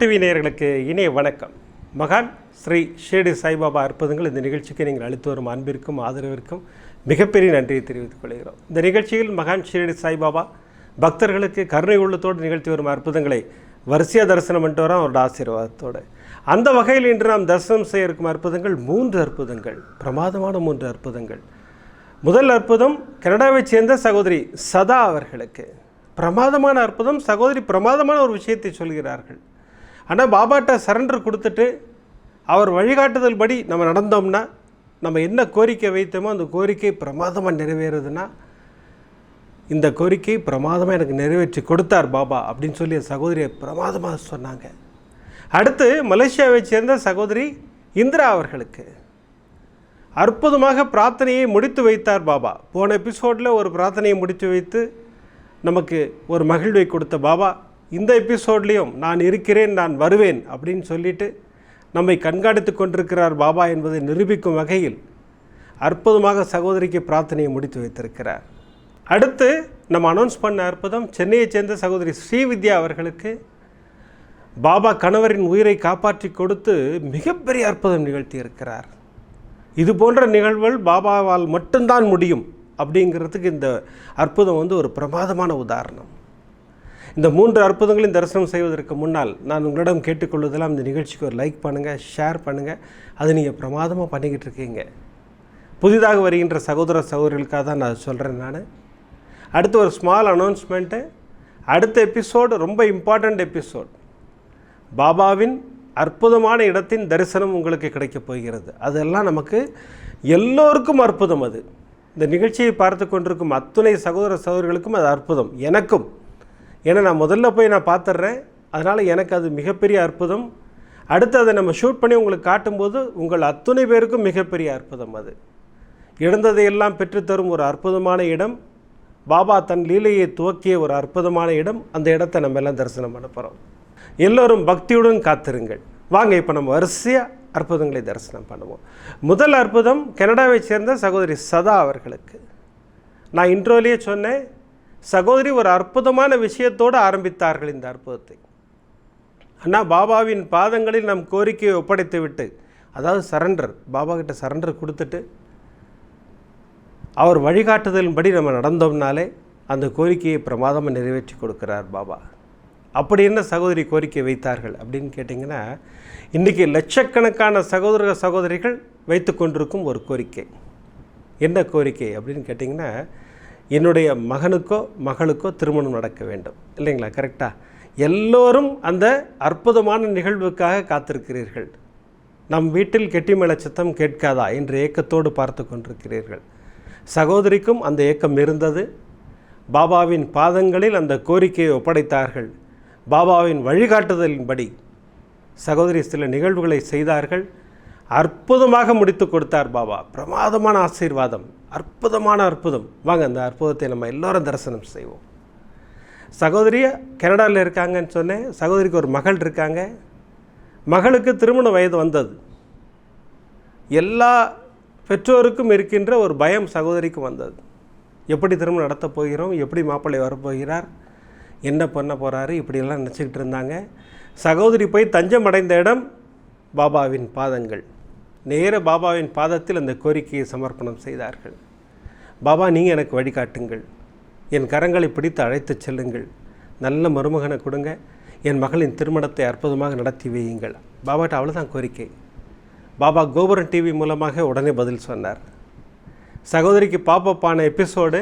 TV நேயர்களுக்கு இனிய வணக்கம். மகான் ஸ்ரீ ஷேடி சாய்பாபா அற்புதங்கள் இந்த நிகழ்ச்சிக்கு நீங்கள் அளித்து வரும் அன்பிற்கும் ஆதரவிற்கும் மிகப்பெரிய நன்றியை தெரிவித்துக் கொள்கிறோம். இந்த நிகழ்ச்சியில் மகான் ஷேடி சாய்பாபா பக்தர்களுக்கு கருணை உள்ளத்தோடு நிகழ்த்தி வரும் அற்புதங்களை வரிசையாக தரிசனம் பண்ணிட்டு வரோம் அவரோட ஆசீர்வாதத்தோடு. அந்த வகையில் இன்று நாம் தரிசனம் செய்ய இருக்கும் அற்புதங்கள் மூன்று அற்புதங்கள் பிரமாதமான மூன்று அற்புதங்கள். முதல் அற்புதம் கனடாவைச் சேர்ந்த சகோதரி சதா அவர்களுக்கு. பிரமாதமான அற்புதம் சகோதரி பிரமாதமான ஒரு விஷயத்தை சொல்கிறார்கள். ஆனால் பாபாட்ட சரண்டர் கொடுத்துட்டு அவர் வழிகாட்டுதல் படி நம்ம நடந்தோம்னா நம்ம என்ன கோரிக்கை வைத்தோமோ அந்த கோரிக்கை பிரமாதமாக நிறைவேறுதுன்னா இந்த கோரிக்கை பிரமாதமாக எனக்கு நிறைவேற்றி கொடுத்தார் பாபா அப்படின்னு சொல்லி சகோதரியை பிரமாதமாக சொன்னாங்க. அடுத்து மலேசியாவை சேர்ந்த சகோதரி இந்திரா அவர்களுக்கு. அற்புதமாக பிரார்த்தனையை முடித்து வைத்தார் பாபா. போன எபிசோடில் ஒரு பிரார்த்தனையை முடித்து வைத்து நமக்கு ஒரு மகிழ்வை கொடுத்த பாபா. இந்த எபிசோட்லேயும் நான் இருக்கிறேன் நான் வருவேன் அப்படின்னு சொல்லிட்டு நம்மை கண்காணித்து கொண்டிருக்கிறார் பாபா என்பதை நிரூபிக்கும் வகையில் அற்புதமாக சகோதரிக்கு பிரார்த்தனையை முடித்து வைத்திருக்கிறார். அடுத்து நம்ம அனௌன்ஸ் பண்ண அற்புதம் சென்னையைச் சேர்ந்த சகோதரி ஸ்ரீவித்யா அவர்களுக்கு பாபா கணவரின் உயிரை காப்பாற்றி கொடுத்து மிகப்பெரிய அற்புதம் நிகழ்த்தி இருக்கிறார் இது போன்ற நிகழ்வுகள் பாபாவால் மட்டும்தான் முடியும் அப்படிங்கிறதுக்கு இந்த அற்புதம் வந்து ஒரு பிரமாதமான உதாரணம். இந்த மூன்று அற்புதங்களையும் தரிசனம் செய்வதற்கு முன்னால் நான் உங்களிடம் கேட்டுக்கொள்வதெல்லாம் இந்த நிகழ்ச்சிக்கு ஒரு லைக் பண்ணுங்கள் ஷேர் பண்ணுங்கள் அது நீங்கள் பிரமாதமாக பண்ணிக்கிட்டு இருக்கீங்க. புதிதாக வருகின்ற சகோதர சகோதரிகளுக்காக தான் நான் சொல்கிறேன் நான். அடுத்து ஒரு ஸ்மால் அனௌன்ஸ்மெண்ட்டு அடுத்த எபிசோடு ரொம்ப இம்பார்ட்டண்ட் எபிசோட் பாபாவின் அற்புதமான இடத்தின் தரிசனம் உங்களுக்கு கிடைக்கப் போகிறது. அதெல்லாம் நமக்கு எல்லோருக்கும் அற்புதம் அது. இந்த நிகழ்ச்சியை பார்த்து கொண்டிருக்கும் அத்துணை சகோதர சகோதரிகளுக்கும் அது அற்புதம். எனக்கும். ஏன்னா நான் முதல்ல போய் நான் பார்த்துட்றேன். அதனால் எனக்கு அது மிகப்பெரிய அற்புதம். அடுத்து அதை நம்ம ஷூட் பண்ணி உங்களுக்கு காட்டும்போது உங்கள் அத்துணை பேருக்கும் மிகப்பெரிய அற்புதம் அது. இழந்ததையெல்லாம் பெற்றுத்தரும் ஒரு அற்புதமான இடம். பாபா தன் லீலையை துவக்கிய ஒரு அற்புதமான இடம். அந்த இடத்த நம்ம எல்லாம் தரிசனம் பண்ண போகிறோம் எல்லோரும் பக்தியுடன் காத்திருங்கள். வாங்க இப்போ நம்ம வரிசையாக அற்புதங்களை தரிசனம் பண்ணுவோம். முதல் அற்புதம் கனடாவை சேர்ந்த சகோதரி சதா அவர்களுக்கு. நான் இன்ட்ரோலேயே சொன்னேன். சகோதரி ஒரு அற்புதமான விஷயத்தோடு ஆரம்பித்தார்கள் இந்த அற்புதத்தை. அண்ணா பாபாவின் பாதங்களில் நம் கோரிக்கையை ஒப்படைத்து விட்டு அதாவது சரண்டர் பாபா கிட்ட சரண்டர் கொடுத்துட்டு அவர் வழிகாட்டுதலின்படி நம்ம நடந்தோம்னாலே அந்த கோரிக்கையை பிரமாதமாக நிறைவேற்றி கொடுக்கிறார் பாபா. அப்படி என்ன சகோதரி கோரிக்கை வைத்தார்கள் அப்படின்னு கேட்டிங்கன்னா இன்றைக்கி லட்சக்கணக்கான சகோதர சகோதரிகள் வைத்து கொண்டிருக்கும் ஒரு கோரிக்கை. என்ன கோரிக்கை அப்படின்னு கேட்டிங்கன்னா என்னுடைய மகனுக்கோ மகளுக்கோ திருமணம் நடக்க வேண்டும். இல்லைங்களா? கரெக்டாக எல்லோரும் அந்த அற்புதமான நிகழ்வுக்காக காத்திருக்கிறீர்கள். நம் வீட்டில் கெட்டிமேள சத்தம் கேட்காதா? என்ற ஏக்கத்தோடு பார்த்து கொண்டிருக்கிறீர்கள். சகோதரிக்கும் அந்த ஏக்கம் இருந்தது. பாபாவின் பாதங்களில் அந்த கோரிக்கையை ஒப்படைத்தார்கள். பாபாவின் வழிகாட்டுதலின்படி சகோதரி சில நிகழ்வுகளை செய்தார்கள். அற்புதமாக முடித்து கொடுத்தார் பாபா. பிரமாதமான ஆசீர்வாதம். அற்புதமான அற்புதம். வாங்க அந்த அற்புதத்தை நம்ம எல்லோரும் தரிசனம் செய்வோம். சகோதரிய கனடாவில் இருக்காங்கன்னு சொன்னேன். சகோதரிக்கு ஒரு மகள் இருக்காங்க. மகளுக்கு திருமண வயது வந்தது. எல்லா பெற்றோருக்கும் இருக்கின்ற ஒரு பயம் சகோதரிக்கு வந்தது. எப்படி திருமணம் நடத்தப் போகிறோம்? எப்படி மாப்பிள்ளை வரப்போகிறார் என்ன பண்ண போகிறாரு இப்படியெல்லாம் நினச்சிக்கிட்டு இருந்தாங்க. சகோதரி போய் தஞ்சம் அடைந்த இடம் பாபாவின் பாதங்கள். நேர பாபாவின் பாதத்தில் அந்த கோரிக்கையை சமர்ப்பணம் செய்தார்கள். பாபா நீங்கள் எனக்கு வழிகாட்டுங்கள். என் கரங்களை பிடித்து அழைத்துச் செல்லுங்கள். நல்ல மருமகனை கொடுங்க. என் மகளின் திருமணத்தை அற்புதமாக நடத்தி வையுங்கள். பாபாட்ட அவ்வளோதான் கோரிக்கை. பாபா கோபுரம் டிவி மூலமாக உடனே பதில் சொன்னார். சகோதரிக்கு பாப்பப்பான எபிசோடு.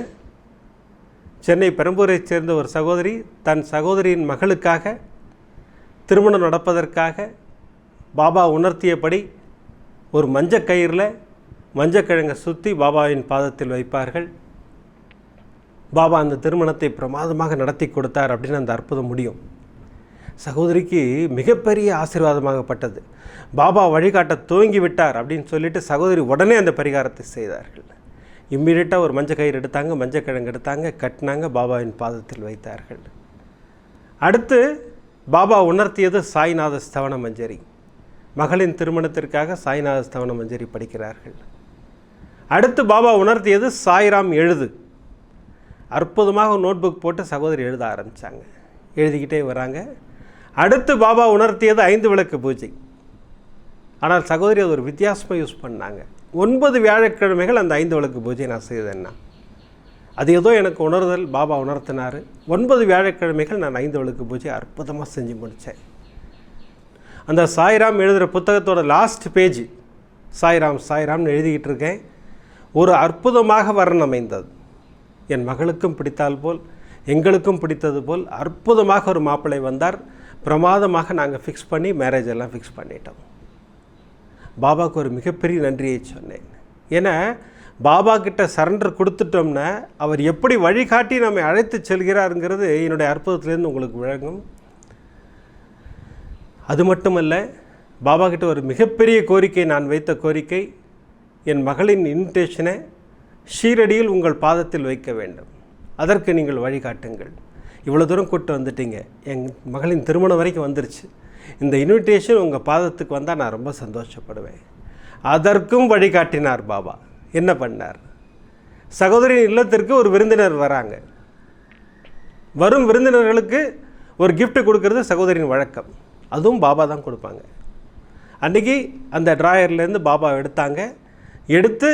சென்னை பெரம்பூரைச் சேர்ந்த ஒரு சகோதரி தன் சகோதரியின் மகளுக்காக திருமணம் நடப்பதற்காக பாபா உணர்த்தியபடி ஒரு மஞ்சக்கயிறில் மஞ்சக்கிழங்கை சுற்றி பாபாவின் பாதத்தில் வைப்பார்கள். பாபா அந்த திருமணத்தை பிரமாதமாக நடத்தி கொடுத்தார் அப்படின்னு அந்த அற்புதம் முடியும். சகோதரிக்கு மிகப்பெரிய ஆசீர்வாதமாகப்பட்டது. பாபா வழிகாட்ட துவங்கி விட்டார் அப்படின்னு சொல்லிட்டு சகோதரி உடனே அந்த பரிகாரத்தை செய்தார்கள். இம்மீடியட்டாக ஒரு மஞ்சள் கயிறு எடுத்தாங்க மஞ்சக்கிழங்கு எடுத்தாங்க கட்டினாங்க பாபாவின் பாதத்தில் வைத்தார்கள். அடுத்து பாபா உணர்த்தியது சாய்நாத ஸ்தவன மஞ்சரி. மகளின் திருமணத்திற்காக சாய்நாத ஸ்தவன மஞ்சரி படிக்கிறார்கள். அடுத்து பாபா உணர்த்தியது சாய்ராம் எழுது. அற்புதமாக நோட்புக் போட்டு சகோதரி எழுத ஆரம்பித்தாங்க எழுதிக்கிட்டே வராங்க. அடுத்து பாபா உணர்த்தியது ஐந்து விளக்கு பூஜை. ஆனால் சகோதரி அது ஒரு வித்தியாசமாக யூஸ் பண்ணாங்க. ஒன்பது வியாழக்கிழமைகள் அந்த ஐந்து விளக்கு பூஜை நான் செய்தேன்னா. அது ஏதோ எனக்கு உணர்தல் பாபா உணர்த்தினார். ஒன்பது வியாழக்கிழமைகள் நான் ஐந்து விளக்கு பூஜை அற்புதமாக செஞ்சு முடித்தேன் அந்த சாய்ராம் எழுதுகிற புத்தகத்தோட லாஸ்ட் பேஜ் சாய்ராம் சாய்ராம்னு எழுதிக்கிட்டு இருக்கேன். ஒரு அற்புதமாக வர்ணம் அமைந்தது. என் மகளுக்கும் பிடித்தால் போல் எங்களுக்கும் பிடித்தது போல் அற்புதமாக ஒரு மாப்பிள்ளை வந்தார். பிரமாதமாக நாங்கள் ஃபிக்ஸ் பண்ணி மேரேஜ் எல்லாம் ஃபிக்ஸ் பண்ணிட்டோம். பாபாவுக்கு ஒரு மிகப்பெரிய நன்றியை சொன்னேன். ஏன்னா பாபா கிட்ட சரண்டர் கொடுத்துட்டோம்னா அவர் எப்படி வழிகாட்டி நம்மை அழைத்து செல்கிறாருங்கிறது என்னுடைய அற்புதத்திலேருந்து உங்களுக்கு விளங்கும். அது மட்டுமல்ல பாபா கிட்ட ஒரு மிகப்பெரிய கோரிக்கை நான் வைத்த கோரிக்கை என் மகளின் இன்விடேஷனை ஷீரடியில் உங்கள் பாதத்தில் வைக்க வேண்டும். அதற்கு நீங்கள் வழிகாட்டுங்கள். இவ்வளோ தூரம் கூட்டு வந்துட்டீங்க. என் மகளின் திருமணம் வரைக்கும் வந்துருச்சு. இந்த இன்விடேஷன் உங்கள் பாதத்துக்கு வந்தால் நான் ரொம்ப சந்தோஷப்படுவேன். அதற்கும் வழிகாட்டினார் பாபா. என்ன பண்ணார்? சகோதரியின் இல்லத்திற்கு ஒரு விருந்தினர் வராங்க. வரும் விருந்தினர்களுக்கு ஒரு கிஃப்ட் கொடுக்கறது சகோதரியின் வழக்கம். அதுவும் பாபா தான் கொடுப்பாங்க. அன்றைக்கி அந்த ட்ராயர்லேருந்து பாபா எடுத்தாங்க. எடுத்து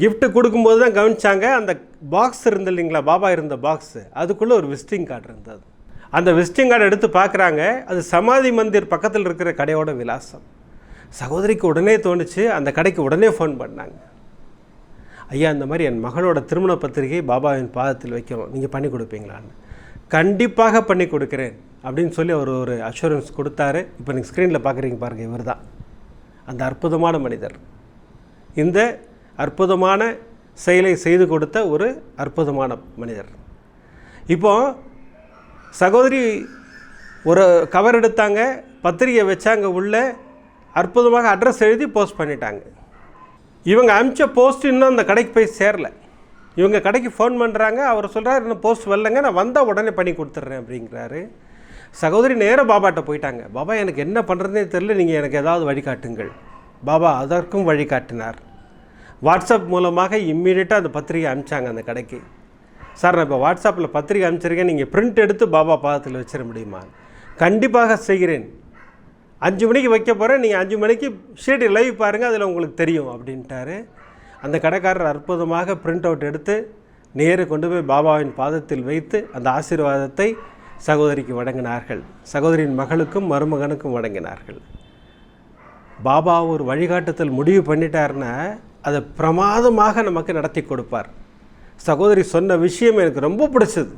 கிஃப்ட்டு கொடுக்கும்போது தான் கவனிச்சாங்க. அந்த பாக்ஸ் இருந்து இல்லைங்களா பாபா இருந்த பாக்ஸு அதுக்குள்ளே ஒரு விசிட்டிங் கார்டு இருந்தது. அந்த விசிட்டிங் கார்டு எடுத்து பார்க்குறாங்க. அது சமாதி மந்திர் பக்கத்தில் இருக்கிற கடையோட விலாசம். சகோதரிக்கு உடனே தோணுச்சு. அந்த கடைக்கு உடனே ஃபோன் பண்ணாங்க. ஐயா இந்த மாதிரி என் மகளோட திருமண பத்திரிகை பாபாவின் பாதத்தில் வைக்கணும் நீங்கள் பண்ணி கொடுப்பீங்களான்னு. கண்டிப்பாக பண்ணி கொடுக்குறேன் அப்படின்னு சொல்லி அவர் ஒரு அஷூரன்ஸ் கொடுத்தாரு. இப்போ நீங்கள் ஸ்க்ரீனில் பார்க்குறீங்க பாருங்கள் இவர் தான். அந்த அற்புதமான மனிதர். இந்த அற்புதமான செயலை செய்து கொடுத்த ஒரு அற்புதமான மனிதர். இப்போ சகோதரி ஒரு கவர் எடுத்தாங்க பத்திரிகை வச்சாங்க உள்ள அற்புதமாக அட்ரஸ் எழுதி போஸ்ட் பண்ணிட்டாங்க. இவங்க அனுப்பிச்ச போஸ்ட் இன்னும் அந்த கடைக்கு போய் சேரல. இவங்க கடைக்கு ஃபோன் பண்ணுறாங்க அவர் சொல்கிறார் இன்னும் போஸ்ட் வரலங்க நான் வந்தால் உடனே பண்ணி கொடுத்துட்றேன் அப்படிங்கிறாரு. சகோதரி நேராக பாபாட்ட போயிட்டாங்க. பாபா எனக்கு என்ன பண்ணுறதுனே தெரில நீங்கள் எனக்கு ஏதாவது வழிகாட்டுங்கள் பாபா அதற்கும் வழிகாட்டினார் வாட்ஸ்அப் மூலமாக இம்மீடியட்டாக அந்த பத்திரிகை அனுப்பிச்சாங்க அந்த கடைக்கு. சார் நான் இப்போ வாட்ஸ்அப்பில் பத்திரிகை அனுப்பிச்சிருக்கேன் நீங்கள் பிரிண்ட் எடுத்து பாபா பாதத்தில் வச்சிட முடியுமா? கண்டிப்பாக செய்கிறேன். அஞ்சு மணிக்கு வைக்க போகிறேன் நீங்கள் அஞ்சு மணிக்கு ஷீட் லைவ் பாருங்கள் அதில் உங்களுக்கு தெரியும் அப்படின்ட்டாரு. அந்த கடைக்காரர் அற்புதமாக பிரிண்ட் அவுட் எடுத்து நேரு கொண்டு போய் பாபாவின் பாதத்தில் வைத்து அந்த ஆசீர்வாதத்தை சகோதரிக்கு வழங்கினார்கள். சகோதரியின் மகளுக்கும் மருமகனுக்கும் வழங்கினார்கள். பாபா ஒரு வழிகாட்டுதல் முடிவு பண்ணிட்டாருன்னா அதை பிரமாதமாக நமக்கு நடத்தி கொடுப்பார். சகோதரி சொன்ன விஷயம் எனக்கு ரொம்ப பிடிச்சது.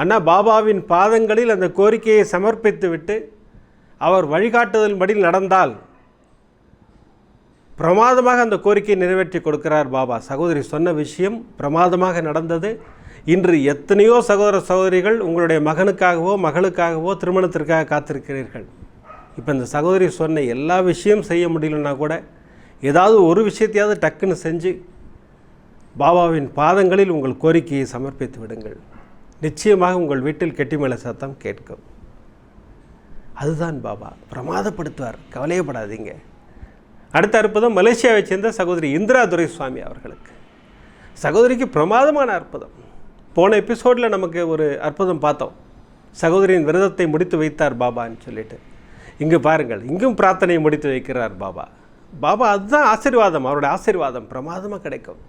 அண்ணா பாபாவின் பாதங்களில் அந்த கோரிக்கையை சமர்ப்பித்து விட்டு அவர் வழிகாட்டுதலின்படி நடந்தால் பிரமாதமாக அந்த கோரிக்கையை நிறைவேற்றி கொடுக்கிறார் பாபா. சகோதரி சொன்ன விஷயம் பிரமாதமாக நடந்தது. இன்று எத்தனையோ சகோதர சகோதரிகள் உங்களுடைய மகனுக்காகவோ மகளுக்காகவோ திருமணத்திற்காக காத்திருக்கிறீர்கள். இப்போ இந்த சகோதரி சொன்ன எல்லா விஷயம் செய்ய முடியலன்னா கூட ஏதாவது ஒரு விஷயத்தையாவது டக்குன்னு செஞ்சு பாபாவின் பாதங்களில் உங்கள் கோரிக்கையை சமர்ப்பித்து விடுங்கள். நிச்சயமாக உங்கள் வீட்டில் கெட்டிமலை சத்தம் கேட்கும். அதுதான் பாபா. பிரமாதப்படுத்துவார். கவலையப்படாதீங்க. அடுத்த அற்புதம் மலேசியாவை சேர்ந்த சகோதரி இந்திரா துரைசுவாமி அவர்களுக்கு. சகோதரிக்கு பிரமாதமான அற்புதம். போன எபிசோடில் நமக்கு ஒரு அற்புதம் பார்த்தோம். சகோதரியின் விரதத்தை முடித்து வைத்தார் பாபான்னு சொல்லிட்டு. இங்கு பாருங்கள் இங்கும் பிரார்த்தனையை முடித்து வைக்கிறார் பாபா. பாபா அதுதான் ஆசீர்வாதம் அவருடைய ஆசீர்வாதம் பிரமாதமாக கிடைக்கும்.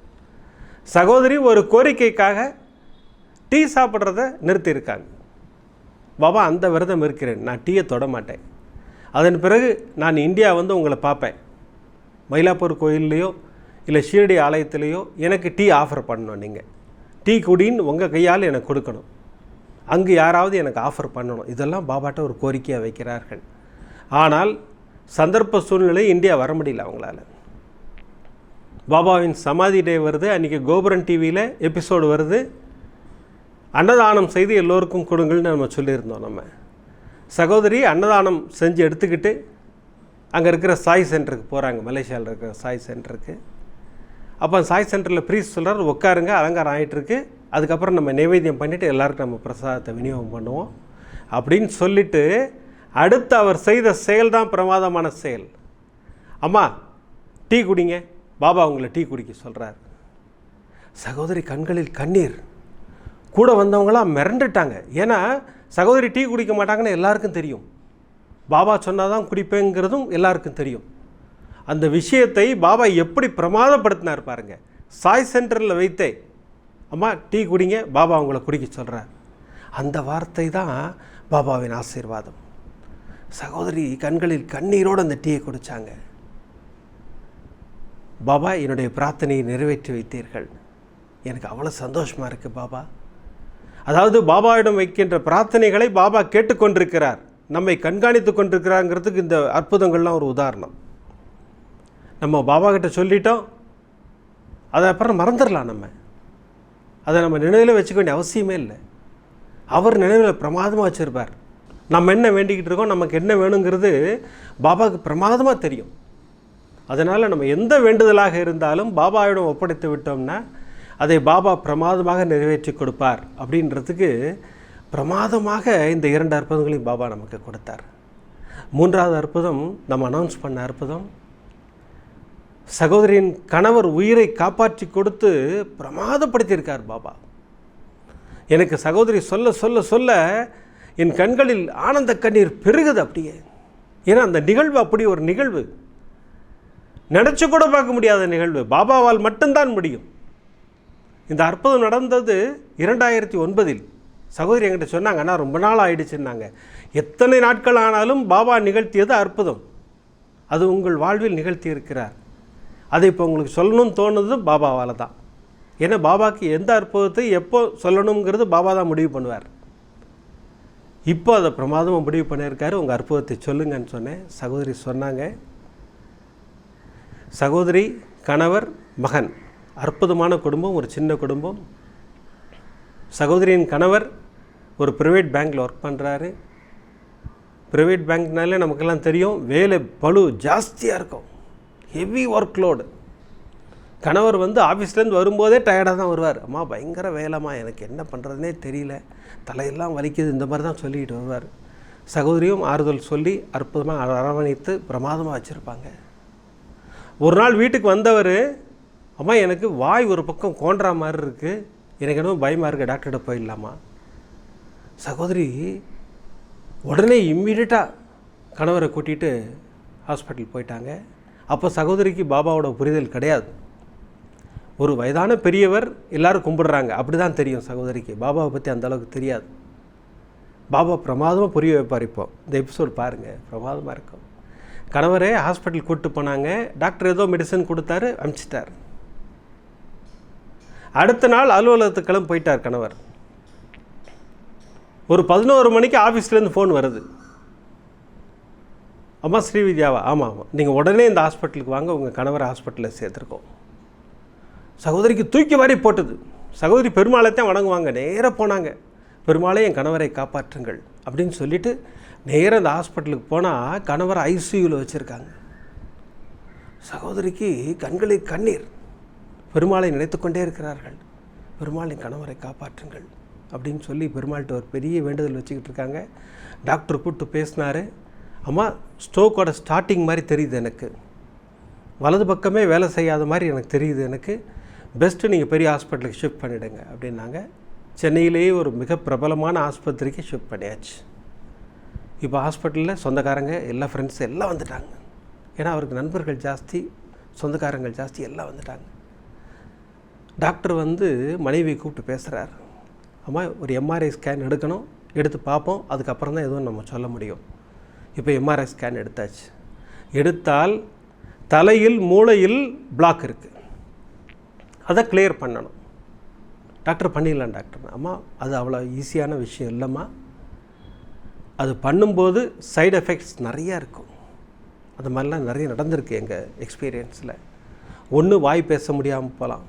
சகோதரி ஒரு கோரிக்கைக்காக டீ சாப்பிட்றத நிறுத்தியிருக்காங்க. பாபா அந்த விரதம் இருக்கிறேன் நான் டீயை தொட மாட்டேன். அதன் பிறகு நான் இந்தியா வந்து உங்களை பார்ப்பேன். மயிலாப்பூர் கோயில்லையோ இல்லை ஷீரடி ஆலயத்திலேயோ எனக்கு டீ ஆஃபர் பண்ணணும் நீங்கள். டீ குடின்னு உங்கள் கையால் எனக்கு கொடுக்கணும். அங்கு யாராவது எனக்கு ஆஃபர் பண்ணணும். இதெல்லாம் பாபாட்ட ஒரு கோரிக்கையாக வைக்கிறார்கள். ஆனால் சந்தர்ப்ப சூழ்நிலை இந்தியா வர முடியல அவங்களால. பாபாவின் சமாதி டே வருது. அன்றைக்கி கோபுரன் டிவியில் எபிசோடு வருது. அன்னதானம் செய்து எல்லோருக்கும் கொடுங்கள்னு நம்ம சொல்லியிருந்தோம் நம்ம. சகோதரி அன்னதானம் செஞ்சு எடுத்துக்கிட்டு அங்கே இருக்கிற சாய் சென்டருக்கு போகிறாங்க மலேசியாவில் இருக்கிற சாய் சென்டருக்கு. அப்போ சாய் சென்டரில் ப்ரீஸ் சொல்கிறார் உட்காருங்க அலங்காரம் ஆகிட்டுருக்கு அதுக்கப்புறம் நம்ம நைவேத்தியம் பண்ணிவிட்டு எல்லாருக்கும் நம்ம பிரசாதத்தை விநியோகம் பண்ணுவோம். அப்படின்னு சொல்லிட்டு அடுத்து அவர் செய்த செயல் தான் பிரமாதமான செயல். அம்மா டீ குடிங்க. பாபா உங்களை டீ குடிக்க சொல்கிறார் சகோதரி கண்களில் கண்ணீர். கூட வந்தவங்களாம் மிரண்டுட்டாங்க. ஏன்னா சகோதரி டீ குடிக்க மாட்டாங்கன்னு எல்லாருக்கும் தெரியும். பாபா சொன்னால் தான் குடிப்பேங்கிறதும் எல்லாருக்கும் தெரியும். அந்த விஷயத்தை பாபா எப்படி பிரமாதப்படுத்தினார் பாருங்கள் சாய் சென்டரில் வைத்தே அம்மா டீ குடிங்க பாபா உங்களை குடிக்க சொல்கிறார் அந்த வார்த்தை தான் பாபாவின் ஆசீர்வாதம். சகோதரி கண்களில் கண்ணீரோடு அந்த டீயை குடித்தாங்க பாபா என்னுடைய பிரார்த்தனையை நிறைவேற்றி வைத்தீர்கள். எனக்கு அவ்வளோ சந்தோஷமாக இருக்குது பாபா. அதாவது பாபாவிடம் வைக்கின்ற பிரார்த்தனைகளை பாபா கேட்டுக்கொண்டிருக்கிறார். நம்மை கண்காணித்து கொண்டிருக்கிறாங்கிறதுக்கு இந்த அற்புதங்கள்லாம் ஒரு உதாரணம். நம்ம பாபா கிட்ட சொல்லிட்டோம் அதை அப்புறம் மறந்துடலாம் நம்ம. அதை நம்ம நினைவில் வச்சுக்க வேண்டிய அவசியமே இல்லை. அவர் நினைவில் பிரமாதமாக வச்சுருப்பார். நம்ம என்ன வேண்டிக்கிட்டு இருக்கோம் நமக்கு என்ன வேணுங்கிறது பாபாவுக்கு பிரமாதமாக தெரியும். அதனால் நம்ம எந்த வேண்டுதலாக இருந்தாலும் பாபாவிடம் ஒப்படைத்து விட்டோம்னா அதை பாபா பிரமாதமாக நிறைவேற்றி கொடுப்பார் அப்படின்றதுக்கு பிரமாதமாக இந்த இரண்டு அற்புதங்களையும் பாபா நமக்கு கொடுத்தார். மூன்றாவது அற்புதம் நம்ம அனௌன்ஸ் பண்ண அற்புதம். சகோதரியின் கணவர் உயிரை காப்பாற்றி கொடுத்து பிரமாதப்படுத்தியிருக்கார் பாபா. எனக்கு சகோதரி சொல்ல சொல்ல சொல்ல என் கண்களில் ஆனந்த கண்ணீர் பெருகுது அப்படியே. ஏன்னா அந்த நிகழ்வு அப்படி ஒரு நிகழ்வு. நினச்சி கூட பார்க்க முடியாத நிகழ்வு. பாபாவால் மட்டும்தான் முடியும். இந்த அற்புதம் நடந்தது இரண்டாயிரத்தி ஒன்பதில். சகோதரி என்கிட்ட சொன்னாங்க ஆனால் ரொம்ப நாள் ஆயிடுச்சுன்னாங்க. எத்தனை நாட்கள் ஆனாலும் பாபா நிகழ்த்தியது அற்புதம். அது உங்கள் வாழ்வில் நிகழ்த்தி இருக்கிறார். அதை இப்போ உங்களுக்கு சொல்லணும்னு தோணுது பாபாவால் தான். ஏன்னா பாபாவுக்கு எந்த அற்புதத்தை எப்போ சொல்லணுங்கிறது பாபா தான் முடிவு பண்ணுவார். இப்போ அதை பிரமாதமாக முடிவு பண்ணியிருக்காரு. உங்கள் அற்புதத்தை சொல்லுங்கன்னு சொன்னேன். சகோதரி சொன்னாங்க. சகோதரி கணவர் மகன். அற்புதமான குடும்பம் ஒரு சின்ன குடும்பம். சகோதரியின் கணவர் ஒரு ப்ரைவேட் பேங்க்கில் ஒர்க் பண்ணுறாரு ப்ரைவேட் பேங்க்னாலே நமக்கெல்லாம் தெரியும் வேலை பழு ஜாஸ்தியாக இருக்கும். ஹெவி ஒர்க் லோடு கணவர் வந்து ஆஃபீஸ்லேருந்து வரும்போதே டயர்டாக தான் வருவார். அம்மா பயங்கர வேலைம்மா எனக்கு என்ன பண்ணுறதுனே தெரியல. தலையெல்லாம் வலிக்குது இந்த மாதிரி தான் சொல்லிக்கிட்டு வருவார். சகோதரியும் ஆறுதல் சொல்லி அற்புதமாக அரவணைத்து பிரமாதமாக வச்சுருப்பாங்க. ஒரு நாள் வீட்டுக்கு வந்தவர் அம்மா எனக்கு வாய் ஒரு பக்கம் கோன்றா மாதிரி இருக்குது எனக்கு என்ன பயமாக இருக்குது டாக்டர்கிட்ட போயிடலாமா? சகோதரி உடனே இம்மீடியட்டாக கணவரை கூட்டிகிட்டு ஹாஸ்பிட்டல் போயிட்டாங்க. அப்போ சகோதரிக்கு பாபாவோட புரிதல் கிடையாது. ஒரு வயதான பெரியவர் எல்லாரும் கும்பிடுறாங்க. அப்படி தான் தெரியும் சகோதரிக்கு. பாபாவை பற்றி அந்தளவுக்கு தெரியாது. பாபா பிரமாதமாக புரிய வைப்பார் இப்போ. இந்த எபிசோட் பாருங்கள் பிரமாதமாக இருக்கும். கணவரே ஹாஸ்பிட்டல் கூப்பிட்டு போனாங்க. டாக்டர் ஏதோ மெடிசன் கொடுத்தாரு அனுப்பிச்சிட்டார் அடுத்த நாள் அலுவலகத்துக்கெல்லாம் போயிட்டார் கணவர். ஒரு பதினோரு மணிக்கு ஆஃபீஸ்லேருந்து ஃபோன் வருது. அம்மா ஸ்ரீவித்யாவா? ஆமாம் ஆமாம் நீங்கள் உடனே இந்த ஹாஸ்பிட்டலுக்கு வாங்க உங்கள் கணவரை ஹாஸ்பிட்டலில் சேர்த்துருக்கோம். சகோதரிக்கு தூக்கி வாரி போட்டது. சகோதரி பெருமாளைத்தான் வணங்குவாங்க. நேராக போனாங்க. பெருமாளே என் கணவரை காப்பாற்றுங்கள் அப்படின்னு சொல்லிட்டு நேராக அந்த ஹாஸ்பிட்டலுக்கு போனால் கணவரை ஐசியூவில் வச்சுருக்காங்க. சகோதரிக்கு கண்களில் கண்ணீர். பெருமாளை நினைத்து கொண்டே இருக்கிறார்கள் பெருமாளின் கணவரை காப்பாற்றுங்கள் அப்படின்னு சொல்லி பெருமாள்கிட்ட ஒரு பெரிய வேண்டுதல் வச்சுக்கிட்டு இருக்காங்க. டாக்டர் கூப்பிட்டு பேசினார். அம்மா ஸ்ட்ரோக்கோட ஸ்டார்டிங் மாதிரி தெரியுது எனக்கு. வலது பக்கமே வேலை செய்யாத மாதிரி எனக்கு தெரியுது எனக்கு. பெஸ்ட்டு நீங்கள் பெரிய ஹாஸ்பிட்டலுக்கு ஷிஃப்ட் பண்ணிவிடுங்க அப்படின்னாங்க. சென்னையிலேயே ஒரு மிக பிரபலமான ஆஸ்பத்திரிக்கு ஷிஃப்ட் பண்ணியாச்சு. இப்போ ஹாஸ்பிட்டலில் சொந்தக்காரங்க எல்லா ஃப்ரெண்ட்ஸ் எல்லாம் வந்துட்டாங்க. ஏன்னா அவருக்கு நண்பர்கள் ஜாஸ்தி சொந்தக்காரங்கள் ஜாஸ்தி எல்லாம் வந்துட்டாங்க. டாக்டர் வந்து மனைவியை கூப்பிட்டு பேசுகிறார் அம்மா ஒரு எம்ஆர்ஐ ஸ்கேன் எடுக்கணும் எடுத்து பார்ப்போம். அதுக்கப்புறம் தான் எதுவும் நம்ம சொல்ல முடியும். இப்போ எம்ஆர்ஐ ஸ்கேன் எடுத்தாச்சு. எடுத்தால் தலையில் மூளையில் பிளாக் இருக்குது அதை கிளியர் பண்ணணும். டாக்டர் பண்ணிடலாம் டாக்டர். அம்மா அது அவ்வளோ ஈஸியான விஷயம் இல்லைம்மா. அது பண்ணும்போது சைடு எஃபெக்ட்ஸ் நிறையா இருக்கும். அது மாதிரிலாம் நிறைய நடந்திருக்கு எங்கள் எக்ஸ்பீரியன்ஸில் ஒன்று வாய் பேச முடியாமல் போகலாம்.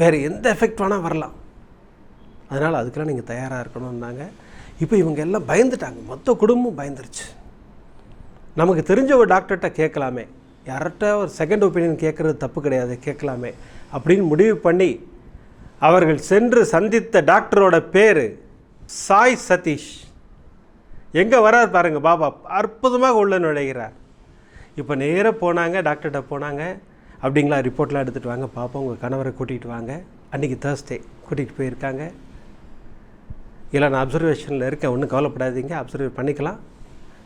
வேறு எந்த எஃபெக்ட் வேணால் வரலாம். அதனால் அதுக்கெல்லாம் நீங்கள் தயாராக இருக்கணும்னாங்க. இப்போ இவங்க எல்லாம் பயந்துட்டாங்க. மொத்த குடும்பம் பயந்துருச்சு. நமக்கு தெரிஞ்ச ஒரு டாக்டர்கிட்ட கேட்கலாமே. யார்கிட்ட ஒரு செகண்ட் ஒப்பீனியன் கேட்குறது தப்பு கிடையாது கேட்கலாமே. அப்படின்னு முடிவு பண்ணி அவர்கள் சென்று சந்தித்த டாக்டரோட பேர் சாய் சதீஷ். எங்கே வரார் பாருங்கள் பாபா. அற்புதமாக உள்ள நுழைகிறார். இப்போ நேராக போனாங்க டாக்டர்கிட்ட போனாங்க. அப்படிங்களா ரிப்போர்ட்லாம் எடுத்துகிட்டு வாங்க. பார்ப்போம் உங்கள் கணவரை கூட்டிகிட்டு வாங்க. அன்றைக்கி தேர்ஸ்டே கூட்டிகிட்டு போயிருக்காங்க. இல்லை நான் அப்சர்வேஷனில் இருக்கேன் ஒன்றும் கவலைப்படாதீங்க அப்சர்வ் பண்ணிக்கலாம்.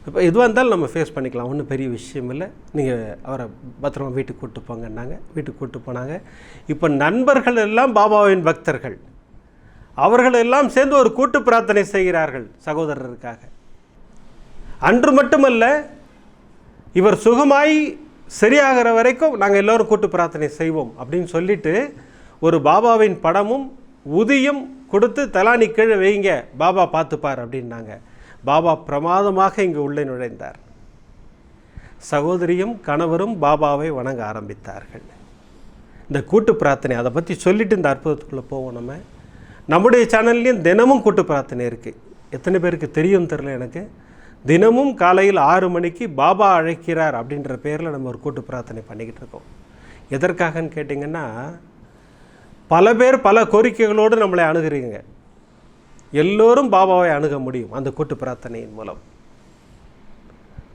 இப்போ எதுவாக இருந்தாலும் நம்ம ஃபேஸ் பண்ணிக்கலாம் ஒன்றும் பெரிய விஷயம் இல்லை. நீங்கள் அவரை பத்திரமா வீட்டுக்கு கூப்பிட்டு போங்கன்னாங்க வீட்டுக்கு கூப்பிட்டு போனாங்க. இப்போ நண்பர்கள் எல்லாம் பாபாவின் பக்தர்கள். அவர்கள் எல்லாம் சேர்ந்து ஒரு கூட்டு பிரார்த்தனை செய்கிறார்கள் சகோதரருக்காக. அன்று மட்டுமல்ல இவர் சுகமாய் சரியாகிற வரைக்கும் நாங்கள் எல்லோரும் கூட்டு பிரார்த்தனை செய்வோம் அப்படின்னு சொல்லிட்டு ஒரு பாபாவின் படமும் உதியும் கொடுத்து தலானி கீழே வைங்க. பாபா பார்த்துப்பார் அப்படின்னாங்க. பாபா பிரமாதமாக இங்கு உள்ளே நுழைந்தார். சகோதரியும் கணவரும் பாபாவை வணங்க ஆரம்பித்தார்கள். இந்த கூட்டு பிரார்த்தனை அதை பற்றி சொல்லிட்டு இந்த அற்புதத்துக்குள்ளே போவோம் நம்ம. நம்முடைய சேனல்லையும் தினமும் கூட்டு பிரார்த்தனை இருக்குது எத்தனை பேருக்கு தெரியும் தெரில எனக்கு. தினமும் காலையில் ஆறு மணிக்கு பாபா அழைக்கிறார் அப்படின்ற பேரில் நம்ம ஒரு கூட்டு பிரார்த்தனை பண்ணிக்கிட்டு இருக்கோம். எதற்காகன்னு கேட்டிங்கன்னா பல பேர் பல கோரிக்கைகளோடு நம்மளை அணுகுறீங்க. எல்லோரும் பாபாவை அணுக முடியும் அந்த கூட்டு பிரார்த்தனையின் மூலம்.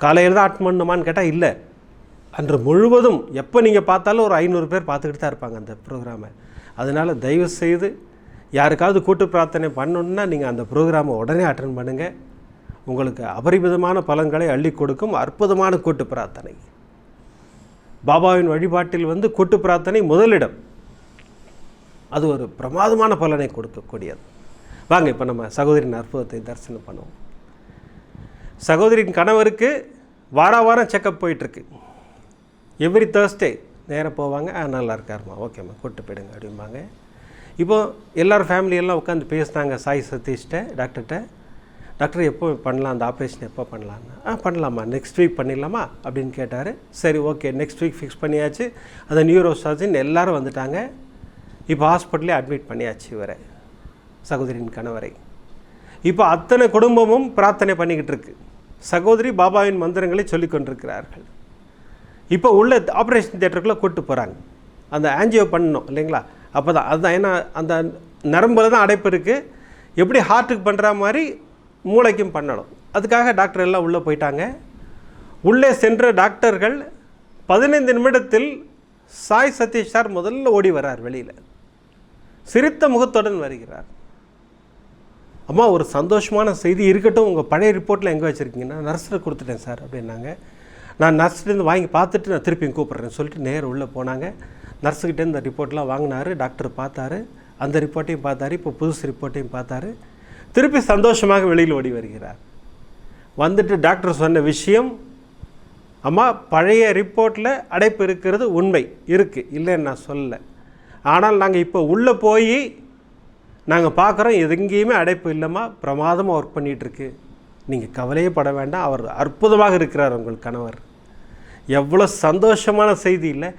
காலையில் தான் அட்டன் பண்ணுமான்னு கேட்டால் இல்லை. அன்று முழுவதும் எப்போ நீங்கள் பார்த்தாலும் ஒரு ஐநூறு பேர் பார்த்துக்கிட்டு தான் இருப்பாங்க அந்த ப்ரோக்ராமை அதனால் தயவு செய்து யாருக்காவது கூட்டு பிரார்த்தனை பண்ணணுன்னா நீங்கள் அந்த ப்ரோக்ராமை உடனே அட்டன் பண்ணுங்கள் உங்களுக்கு அபரிமிதமான பலன்களை அள்ளி கொடுக்கும் அற்புதமான கூட்டு பிரார்த்தனை. பாபாவின் வழிபாட்டில் வந்து கூட்டு பிரார்த்தனை முதலிடம். அது ஒரு பிரமாதமான பலனை கொடுக்கக்கூடியது. வாங்க இப்போ நம்ம சகோதரின் அற்புதத்தை தரிசனம் பண்ணுவோம். சகோதரின் கணவருக்கு வார வாரம் செக்கப் போயிட்டுருக்கு. எவ்ரி தேர்ஸ்டே நேராக போவாங்க. ஆ நல்லா இருக்காருமா. ஓகேம்மா கூப்பிட்டு போயிடுங்க அப்படிம்பாங்க. இப்போ எல்லோரும் ஃபேமிலியெல்லாம் உட்காந்து பேசினாங்க. சாய் சதீஷ்கிட்ட டாக்டர்கிட்ட. டாக்டர் எப்போ பண்ணலாம்? அந்த ஆப்ரேஷன் எப்போ பண்ணலான்னு ஆ பண்ணலாமா நெக்ஸ்ட் வீக் பண்ணிடலாமா? அப்படின்னு கேட்டார். சரி ஓகே நெக்ஸ்ட் வீக் ஃபிக்ஸ் பண்ணியாச்சு. அந்த நியூரோ சர்ஜன் எல்லோரும் வந்துட்டாங்க. இப்போ ஹாஸ்பிட்டலே அட்மிட் பண்ணியாச்சு இவரை சகோதரியின் கணவரை. இப்போ அத்தனை குடும்பமும் பிரார்த்தனை பண்ணிக்கிட்டு இருக்கு. சகோதரி பாபாவின் மந்திரங்களை சொல்லிக்கொண்டிருக்கிறார்கள் இப்போ உள்ள ஆப்ரேஷன் தேட்டருக்குள்ளே கூப்பிட்டு போகிறாங்க அந்த ஆன்ஜியோ பண்ணணும் இல்லைங்களா? அப்போ தான் அதுதான் ஏன்னா அந்த நரம்பில் தான் அடைப்பு இருக்குது எப்படி ஹார்ட்டுக்கு பண்ணுற மாதிரி மூளைக்கும் பண்ணணும். அதுக்காக டாக்டர் எல்லாம் உள்ளே போயிட்டாங்க. உள்ளே சென்ற டாக்டர்கள் பதினைந்து நிமிடத்தில் சாய் சதீஷ் சார் முதல்ல ஓடி வரார் வெளியில். சிரித்த முகத்துடன் வருகிறார். அம்மா ஒரு சந்தோஷமான செய்தி இருக்கட்டும். உங்கள் பழைய ரிப்போர்ட்டில் எங்கே வச்சுருக்கீங்கன்னா நர்ஸில் கொடுத்துட்டேன் சார் அப்படின்னாங்க. நான் நர்ஸ்லேருந்து வாங்கி பார்த்துட்டு நான் திருப்பியும் கூப்பிட்றேன்னு சொல்லிட்டு நேர் உள்ளே போனாங்க. நர்ஸுக்கிட்டே இந்த ரிப்போர்ட்லாம் வாங்கினாரு. டாக்டர் பார்த்தாரு. அந்த ரிப்போர்ட்டையும் பார்த்தாரு. இப்போ புதுசு ரிப்போர்ட்டையும் பார்த்தாரு. திருப்பி சந்தோஷமாக வெளியில் ஓடி வருகிறார். வந்துட்டு டாக்டர் சொன்ன விஷயம் அம்மா பழைய ரிப்போர்ட்டில் அடைப்பு இருக்கிறது உண்மை இருக்குது இல்லைன்னு நான் சொல்லலை. ஆனால் நாங்கள் இப்போ உள்ளே போய் நாங்கள் பார்க்குறோம் எங்கேயுமே அடைப்பு இல்லாமல் பிரமாதமாக ஒர்க் பண்ணிகிட்ருக்கு நீங்கள் கவலையே பட வேண்டாம் அவர் அற்புதமாக இருக்கிறார் உங்கள் கணவர். எவ்வளோ சந்தோஷமான செய்தி இல்லை.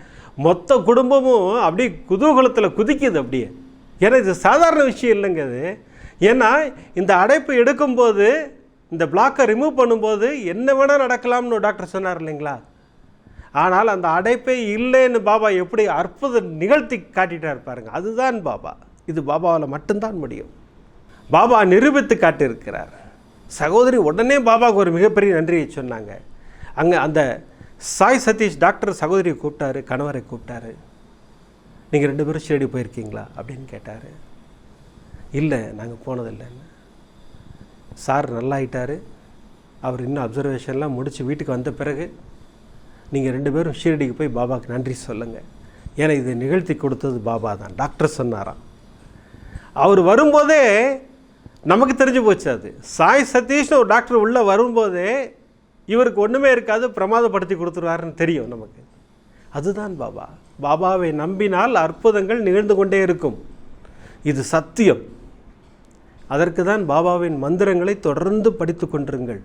மொத்த குடும்பமும் அப்படியே குதூகலத்தில் குதிக்குது அப்படியே. ஏன்னா இது சாதாரண விஷயம் இல்லைங்க அது. ஏன்னா இந்த அடைப்பு எடுக்கும்போது இந்த பிளாக்கை ரிமூவ் பண்ணும்போது என்ன வேணால் நடக்கலாம்னு டாக்டர் சொன்னார் இல்லைங்களா? ஆனால் அந்த அடைப்பே இல்லைன்னு பாபா எப்படி அற்புதம் நிகழ்த்தி காட்டிட்டார் பாருங்க. அதுதான் பாபா. இது பாபாவால் மட்டும்தான் முடியும். பாபா நிரூபித்து காட்டியிருக்கிறார். சகோதரி உடனே பாபாவுக்கு ஒரு மிகப்பெரிய நன்றியை சொன்னாங்க. அங்கே அந்த சாய் சதீஷ் டாக்டர் சகோதரியை கூப்பிட்டாரு கணவரை கூப்பிட்டாரு. நீங்கள் ரெண்டு பேரும் ஷிரடி போயிருக்கீங்களா? அப்படின்னு கேட்டார். இல்லை நாங்கள் போனதில்லைன்னு. சார் நல்லாயிட்டார். அவர் இன்னும் அப்சர்வேஷன்லாம் முடித்து வீட்டுக்கு வந்த பிறகு நீங்கள் ரெண்டு பேரும் ஷீரடிக்கு போய் பாபாவுக்கு நன்றி சொல்லுங்கள் ஏன்னா இதை நிகழ்த்தி கொடுத்தது பாபா தான். டாக்டர் சொன்னாராம். அவர் வரும்போதே நமக்கு தெரிஞ்சு போச்சு அது. சாய் சதீஷ்னு ஒரு டாக்டர் உள்ளே வரும்போதே இவருக்கு ஒன்றுமே இருக்காது பிரமாதப்படுத்தி கொடுத்துருவாருன்னு தெரியும் நமக்கு. அதுதான் பாபா. பாபாவை நம்பினால் அற்புதங்கள் நிகழ்ந்து கொண்டே இருக்கும். இது சத்தியம். அதற்கு தான் பாபாவின் மந்திரங்களை தொடர்ந்து படித்து கொண்டிருங்கள்.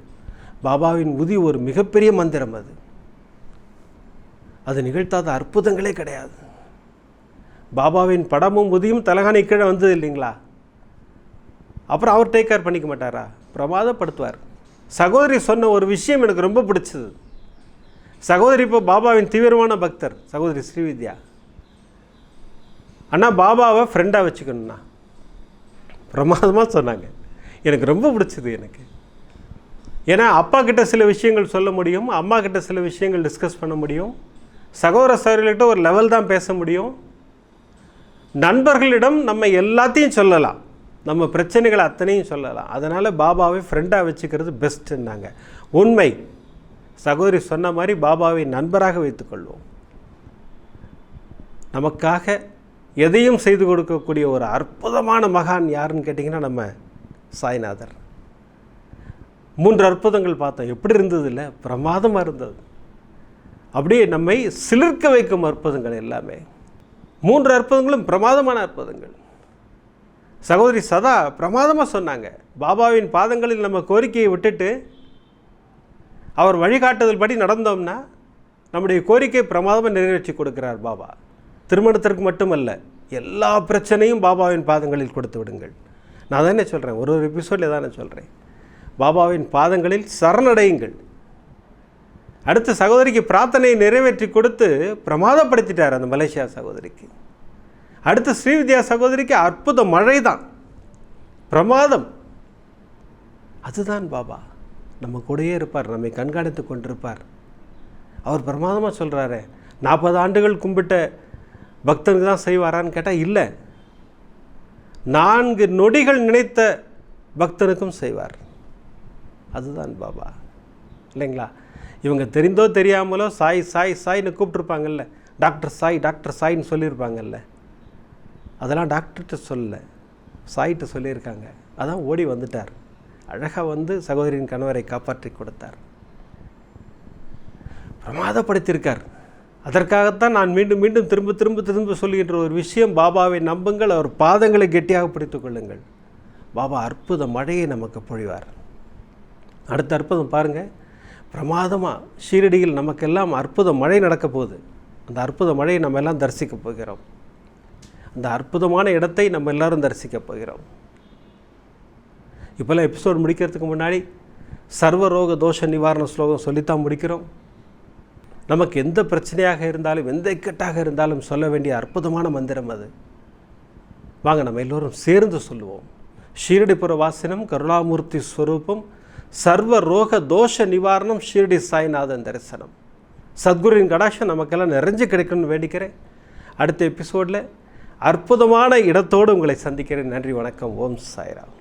பாபாவின் உதி ஒரு மிகப்பெரிய மந்திரம் அது. அது நிகழ்த்தாத அற்புதங்களே கிடையாது. பாபாவின் படமும் உதியும் தலகாணி கீழே வந்தது இல்லைங்களா? அப்புறம் அவர் டேக் கேர் பண்ணிக்க மாட்டாரா? பிரமாதப்படுத்துவார். சகோதரி சொன்ன ஒரு விஷயம் எனக்கு ரொம்ப பிடிச்சது. சகோதரி இப்போ பாபாவின் தீவிரமான பக்தர் சகோதரி ஸ்ரீவித்யா. அண்ணா பாபாவை ஃப்ரெண்டாக வச்சுக்கணுண்ணா பிரமாதமாக சொன்னாங்க. எனக்கு ரொம்ப பிடிச்சது எனக்கு. ஏன்னா அப்பா கிட்ட சில விஷயங்கள் சொல்ல முடியும் அம்மா கிட்ட சில விஷயங்கள் டிஸ்கஸ் பண்ண முடியும். சகோதர சகோதரிகிட்ட ஒரு லெவல் தான் பேச முடியும். நண்பர்களிடம் நம்ம எல்லாத்தையும் சொல்லலாம். நம்ம பிரச்சனைகளை அத்தனையும் சொல்லலாம். அதனால் பாபாவை ஃப்ரெண்டாக வச்சுக்கிறது பெஸ்ட்டுன்னாங்க உண்மை. சகோதரி சொன்ன மாதிரி பாபாவை நண்பராக வைத்துக்கொள்வோம். நமக்காக எதையும் செய்து கொடுக்கக்கூடிய ஒரு அற்புதமான மகான் யாருன்னு கேட்டிங்கன்னா நம்ம சாய்நாதர். மூன்று அற்புதங்கள் பார்த்தோம். எப்படி இருந்தது இல்லை? பிரமாதமாக இருந்தது. அப்படியே நம்மை சிலிர்க்க வைக்கும் அற்புதங்கள் எல்லாமே. மூன்று அற்புதங்களும் பிரமாதமான அற்புதங்கள். சகோதரி சதா பிரமாதமாக சொன்னாங்க. பாபாவின் பாதங்களில் நம்ம கோரிக்கையை விட்டுட்டு அவர் வழிகாட்டுதல் படி நடந்தோம்னா நம்முடைய கோரிக்கை பிரமாதமாக நிறைவேற்றி கொடுக்கிறார் பாபா. திருமணத்திற்கு மட்டுமல்ல எல்லா பிரச்சனையும் பாபாவின் பாதங்களில் கொடுத்து விடுங்கள். நான் தானே சொல்கிறேன் ஒரு ஒரு எபிசோடில் தானே சொல்கிறேன் பாபாவின் பாதங்களில் சரணடையுங்கள். அடுத்த சகோதரிக்கு பிரார்த்தனையை நிறைவேற்றி கொடுத்து பிரமாதப்படுத்திட்டார் அந்த மலேசியா சகோதரிக்கு. அடுத்து ஸ்ரீவித்யா சகோதரிக்கு அற்புத மழை தான் பிரமாதம். அதுதான் பாபா. நம்ம கூடயே இருப்பார் நம்மை கண்காணித்து கொண்டிருப்பார். அவர் பிரமாதமாக சொல்கிறாரு நாற்பது ஆண்டுகள் கும்பிட்ட பக்தனுக்கு தான் செய்வாரான்னு கேட்டால் இல்லை. நான்கு நொடிகள் நினைத்த பக்தனுக்கும் செய்வார். அதுதான் பாபா. இல்லைங்களா? இவங்க தெரிந்தோ தெரியாமலோ சாய் சாய் சாய்னு கூப்பிட்ருப்பாங்கல்ல டாக்டர் சாய் டாக்டர் சாய்னு சொல்லியிருப்பாங்கல்ல. அதெல்லாம் டாக்டர்கிட்ட சொல்லல. சாய்கிட்ட சொல்லியிருக்காங்க. அதான் ஓடி வந்துட்டார். அழகாக வந்து சகோதரியின் கணவரை காப்பாற்றி கொடுத்தார். பிரமாதப்படுத்தியிருக்கார். அதற்காகத்தான் நான் மீண்டும் மீண்டும் திரும்ப திரும்ப திரும்ப சொல்கின்ற ஒரு விஷயம் பாபாவை நம்புங்கள் அவர் பாதங்களை கெட்டியாக பிடித்துக் கொள்ளுங்கள். பாபா அற்புத மழையை நமக்கு பொழிவார். அடுத்த அற்புதம் பாருங்கள் பிரமாதமாக ஷீரடியில் நமக்கெல்லாம் அற்புத மழை நடக்க போகுது அந்த அற்புத மழையை நம்ம எல்லாம் தரிசிக்க போகிறோம். அந்த அற்புதமான இடத்தை நம்ம எல்லாரும் தரிசிக்க போகிறோம். இப்போல்லாம் எபிசோட் முடிக்கிறதுக்கு முன்னாடி சர்வரோக தோஷ நிவாரண ஸ்லோகம் சொல்லித்தான் முடிக்கிறோம். நமக்கு எந்த பிரச்சனையாக இருந்தாலும் எந்த இக்கட்டாக இருந்தாலும் சொல்ல வேண்டிய அற்புதமான மந்திரம் அது. வாங்க நம்ம எல்லோரும் சேர்ந்து சொல்லுவோம். ஷீரடிபுர வாசனம் கருணாமூர்த்தி ஸ்வரூபம் சர்வ ரோக தோஷ நிவாரணம் ஷீர்டி சாய்நாதன் தரிசனம். சத்குருவின் கடாட்சம் நமக்கெல்லாம் நிறைஞ்சு கிடைக்கணும்னு வேண்டிக்கிறேன். அடுத்த எபிசோடில் அற்புதமான இடத்தோடு உங்களை சந்திக்கிறேன். நன்றி வணக்கம். ஓம் சாய்ராம்.